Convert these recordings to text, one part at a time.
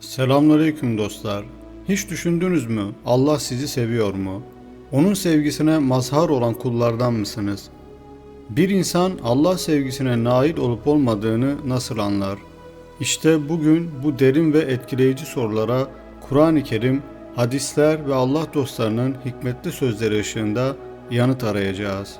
Selamünaleyküm dostlar. Hiç düşündünüz mü Allah sizi seviyor mu? Onun sevgisine mazhar olan kullardan mısınız? Bir insan Allah sevgisine nail olup olmadığını nasıl anlar? İşte bugün bu derin ve etkileyici sorulara Kur'an-ı Kerim, hadisler ve Allah dostlarının hikmetli sözleri ışığında yanıt arayacağız.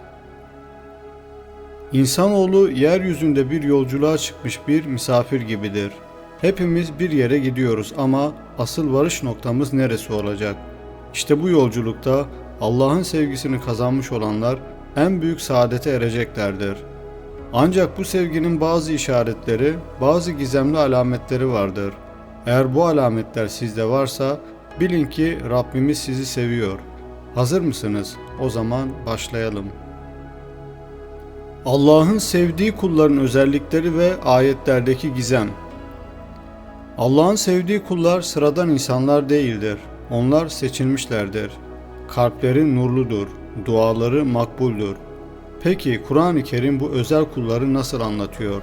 İnsanoğlu yeryüzünde bir yolculuğa çıkmış bir misafir gibidir. Hepimiz bir yere gidiyoruz ama asıl varış noktamız neresi olacak? İşte bu yolculukta Allah'ın sevgisini kazanmış olanlar en büyük saadete ereceklerdir. Ancak bu sevginin bazı işaretleri, bazı gizemli alametleri vardır. Eğer bu alametler sizde varsa bilin ki Rabbimiz sizi seviyor. Hazır mısınız? O zaman başlayalım. Allah'ın sevdiği kulların özellikleri ve ayetlerdeki gizem. Allah'ın sevdiği kullar sıradan insanlar değildir. Onlar seçilmişlerdir. Kalpleri nurludur, duaları makbuldür. Peki Kur'an-ı Kerim bu özel kulları nasıl anlatıyor?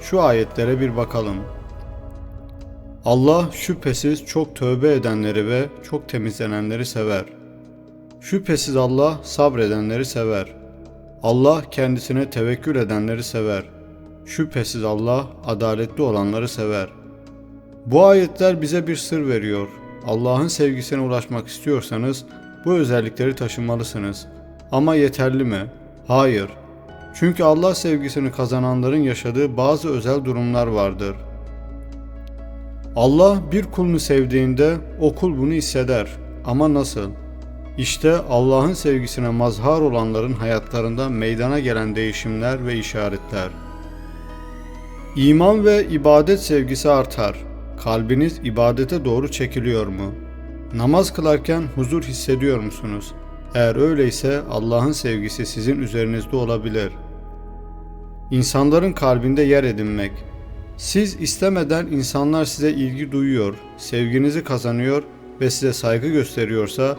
Şu ayetlere bir bakalım. Allah şüphesiz çok tövbe edenleri ve çok temizlenenleri sever. Şüphesiz Allah sabredenleri sever. Allah kendisine tevekkül edenleri sever. Şüphesiz Allah adaletli olanları sever. Bu ayetler bize bir sır veriyor. Allah'ın sevgisine ulaşmak istiyorsanız bu özellikleri taşımalısınız. Ama yeterli mi? Hayır. Çünkü Allah sevgisini kazananların yaşadığı bazı özel durumlar vardır. Allah bir kulunu sevdiğinde o kul bunu hisseder. Ama nasıl? İşte Allah'ın sevgisine mazhar olanların hayatlarında meydana gelen değişimler ve işaretler. İman ve ibadet sevgisi artar. Kalbiniz ibadete doğru çekiliyor mu? Namaz kılarken huzur hissediyor musunuz? Eğer öyleyse Allah'ın sevgisi sizin üzerinizde olabilir. İnsanların kalbinde yer edinmek. Siz istemeden insanlar size ilgi duyuyor, sevginizi kazanıyor ve size saygı gösteriyorsa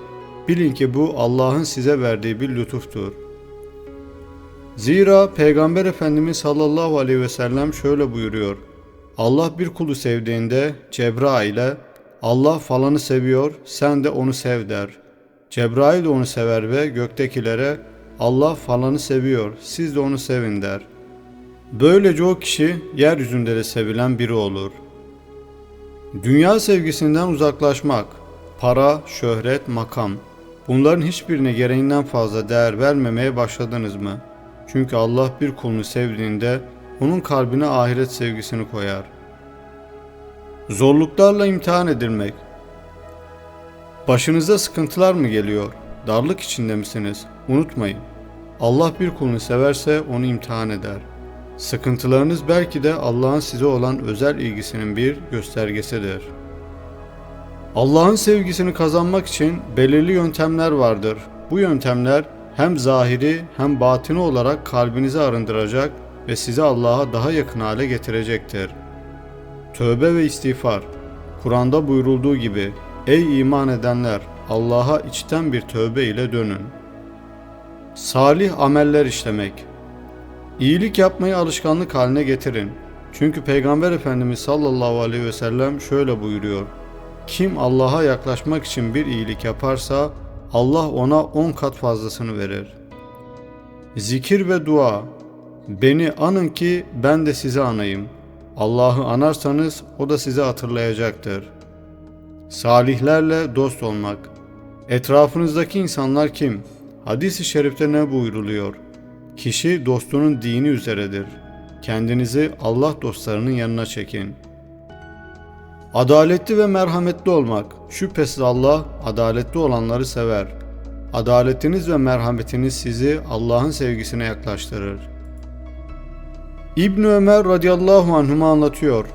bilin ki bu Allah'ın size verdiği bir lütuftur. Zira Peygamber Efendimiz sallallahu aleyhi ve sellem şöyle buyuruyor. Allah bir kulu sevdiğinde Cebrail'e Allah falanı seviyor sen de onu sev der. Cebrail de onu sever ve göktekilere Allah falanı seviyor siz de onu sevin der. Böylece o kişi yeryüzünde de sevilen biri olur. Dünya sevgisinden uzaklaşmak, para, şöhret, makam. Bunların hiçbirine gereğinden fazla değer vermemeye başladınız mı? Çünkü Allah bir kulunu sevdiğinde onun kalbine ahiret sevgisini koyar. Zorluklarla imtihan edilmek. Başınıza sıkıntılar mı geliyor? Darlık içinde misiniz? Unutmayın. Allah bir kulunu severse onu imtihan eder. Sıkıntılarınız belki de Allah'ın size olan özel ilgisinin bir göstergesidir. Allah'ın sevgisini kazanmak için belirli yöntemler vardır. Bu yöntemler hem zahiri hem batini olarak kalbinizi arındıracak ve sizi Allah'a daha yakın hale getirecektir. Tövbe ve istiğfar. Kur'an'da buyurulduğu gibi Ey iman edenler Allah'a içten bir tövbe ile dönün. Salih ameller işlemek. İyilik yapmayı alışkanlık haline getirin. Çünkü Peygamber Efendimiz sallallahu aleyhi ve sellem şöyle buyuruyor. Kim Allah'a yaklaşmak için bir iyilik yaparsa Allah ona on kat fazlasını verir. Zikir ve dua. Beni anın ki ben de sizi anayım. Allah'ı anarsanız o da sizi hatırlayacaktır. Salihlerle dost olmak. Etrafınızdaki insanlar kim? Hadis-i şerifte ne buyruluyor? Kişi dostunun dini üzeredir. Kendinizi Allah dostlarının yanına çekin. Adaletli ve merhametli olmak. Şüphesiz Allah adaletli olanları sever. Adaletiniz ve merhametiniz sizi Allah'ın sevgisine yaklaştırır. İbn Ömer radıyallahu anhuma anlatıyor.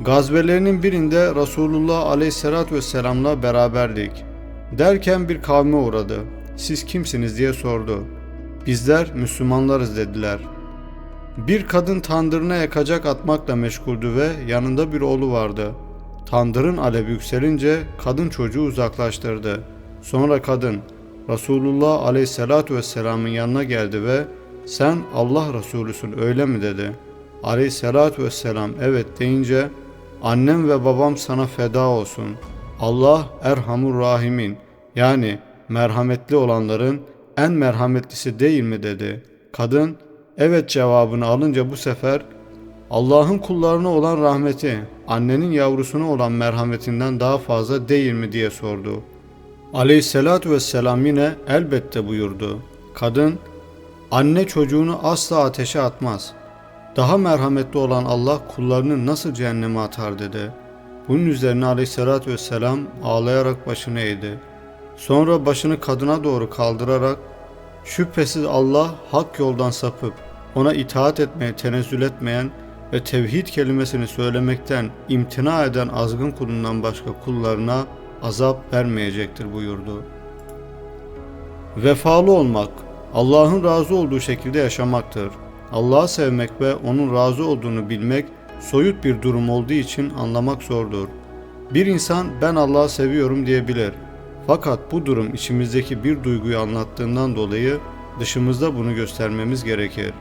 Gazvelerinin birinde Resulullah aleyhissalatü vesselamla beraberdik. Derken bir kavme uğradı. Siz kimsiniz diye sordu. Bizler Müslümanlarız dediler. Bir kadın tandırına yakacak atmakla meşguldü ve yanında bir oğlu vardı. Tandırın alevi yükselince kadın çocuğu uzaklaştırdı. Sonra kadın Resulullah aleyhissalatü vesselamın yanına geldi ve sen Allah Resulüsün öyle mi dedi. Aleyhissalatü vesselam evet deyince Annem ve babam sana feda olsun. Allah Erhamur Rahimin yani merhametli olanların en merhametlisi değil mi dedi. Kadın evet cevabını alınca bu sefer Allah'ın kullarına olan rahmeti annenin yavrusuna olan merhametinden daha fazla değil mi diye sordu. Aleyhissalatü vesselam yine elbette buyurdu. Kadın anne çocuğunu asla ateşe atmaz. Daha merhametli olan Allah kullarını nasıl cehenneme atar dedi. Bunun üzerine aleyhissalatü vesselam ağlayarak başını eğdi. Sonra başını kadına doğru kaldırarak şüphesiz Allah hak yoldan sapıp ona itaat etmeye tenezzül etmeyen ve tevhid kelimesini söylemekten imtina eden azgın kulundan başka kullarına azap vermeyecektir buyurdu. Vefalı olmak, Allah'ın razı olduğu şekilde yaşamaktır. Allah'ı sevmek ve onun razı olduğunu bilmek soyut bir durum olduğu için anlamak zordur. Bir insan ben Allah'ı seviyorum diyebilir. Fakat bu durum içimizdeki bir duyguyu anlattığından dolayı dışımızda bunu göstermemiz gerekir.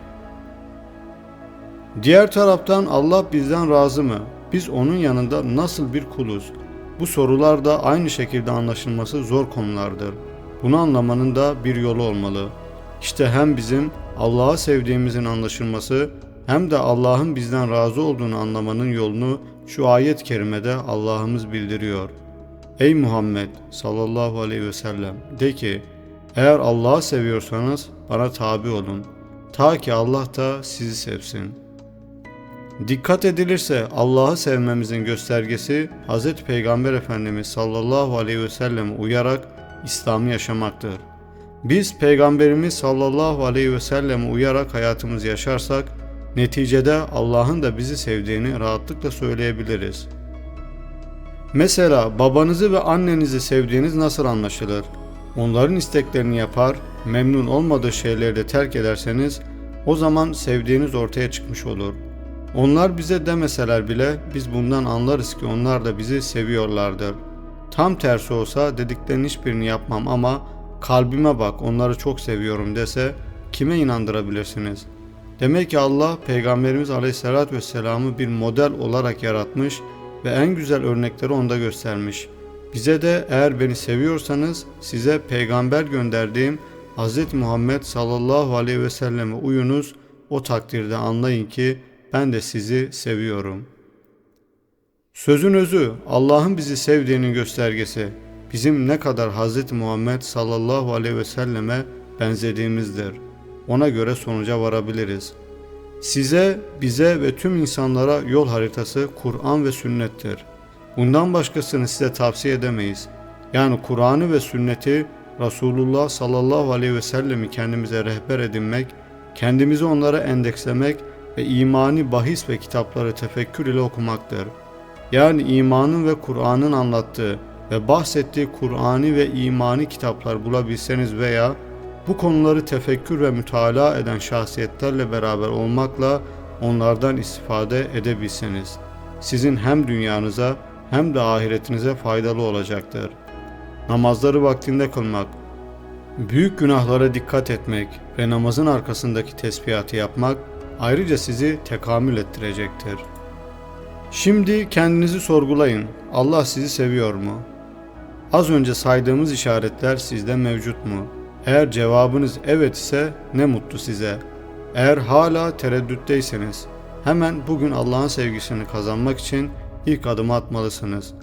Diğer taraftan Allah bizden razı mı? Biz onun yanında nasıl bir kuluz? Bu sorular da aynı şekilde anlaşılması zor konulardır. Bunu anlamanın da bir yolu olmalı. İşte hem bizim Allah'ı sevdiğimizin anlaşılması hem de Allah'ın bizden razı olduğunu anlamanın yolunu şu ayet-i kerimede Allah'ımız bildiriyor. Ey Muhammed sallallahu aleyhi ve sellem de ki eğer Allah'ı seviyorsanız bana tabi olun. Ta ki Allah da sizi sevsin.'' Dikkat edilirse Allah'ı sevmemizin göstergesi Hz. Peygamber Efendimiz sallallahu aleyhi ve sellem uyarak İslam'ı yaşamaktır. Biz Peygamberimiz sallallahu aleyhi ve sellem uyarak hayatımızı yaşarsak neticede Allah'ın da bizi sevdiğini rahatlıkla söyleyebiliriz. Mesela babanızı ve annenizi sevdiğiniz nasıl anlaşılır? Onların isteklerini yapar, memnun olmadığı şeyleri de terk ederseniz o zaman sevdiğiniz ortaya çıkmış olur.'' Onlar bize demeseler bile biz bundan anlarız ki onlar da bizi seviyorlardır. Tam tersi olsa dediklerinin hiçbirini yapmam ama kalbime bak onları çok seviyorum dese kime inandırabilirsiniz? Demek ki Allah Peygamberimiz Aleyhisselatü Vesselam'ı bir model olarak yaratmış ve en güzel örnekleri onda göstermiş. Bize de eğer beni seviyorsanız size peygamber gönderdiğim Hz. Muhammed sallallahu aleyhi ve selleme uyunuz o takdirde anlayın ki ben de sizi seviyorum. Sözün özü Allah'ın bizi sevdiğinin göstergesi. Bizim ne kadar Hz. Muhammed sallallahu aleyhi ve selleme benzediğimizdir. Ona göre sonuca varabiliriz. Size, bize ve tüm insanlara yol haritası Kur'an ve sünnettir. Bundan başkasını size tavsiye edemeyiz. Yani Kur'an'ı ve sünneti Resulullah sallallahu aleyhi ve sellemi kendimize rehber edinmek, kendimizi onlara endekslemek ve imani bahis ve kitapları tefekkür ile okumaktır. Yani imanın ve Kur'an'ın anlattığı ve bahsettiği Kur'ani ve imani kitaplar bulabilseniz veya bu konuları tefekkür ve mütalaa eden şahsiyetlerle beraber olmakla onlardan istifade edebilseniz, sizin hem dünyanıza hem de ahiretinize faydalı olacaktır. Namazları vaktinde kılmak, büyük günahlara dikkat etmek ve namazın arkasındaki tesbihatı yapmak ayrıca sizi tekamül ettirecektir. Şimdi kendinizi sorgulayın. Allah sizi seviyor mu? Az önce saydığımız işaretler sizde mevcut mu? Eğer cevabınız evet ise ne mutlu size. Eğer hala tereddütteyseniz hemen bugün Allah'ın sevgisini kazanmak için ilk adımı atmalısınız.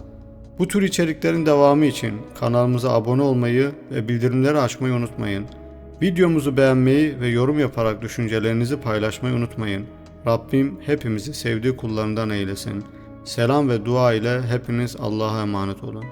Bu tür içeriklerin devamı için kanalımıza abone olmayı ve bildirimleri açmayı unutmayın. Videomuzu beğenmeyi ve yorum yaparak düşüncelerinizi paylaşmayı unutmayın. Rabbim hepimizi sevdiği kullarından eylesin. Selam ve dua ile hepiniz Allah'a emanet olun.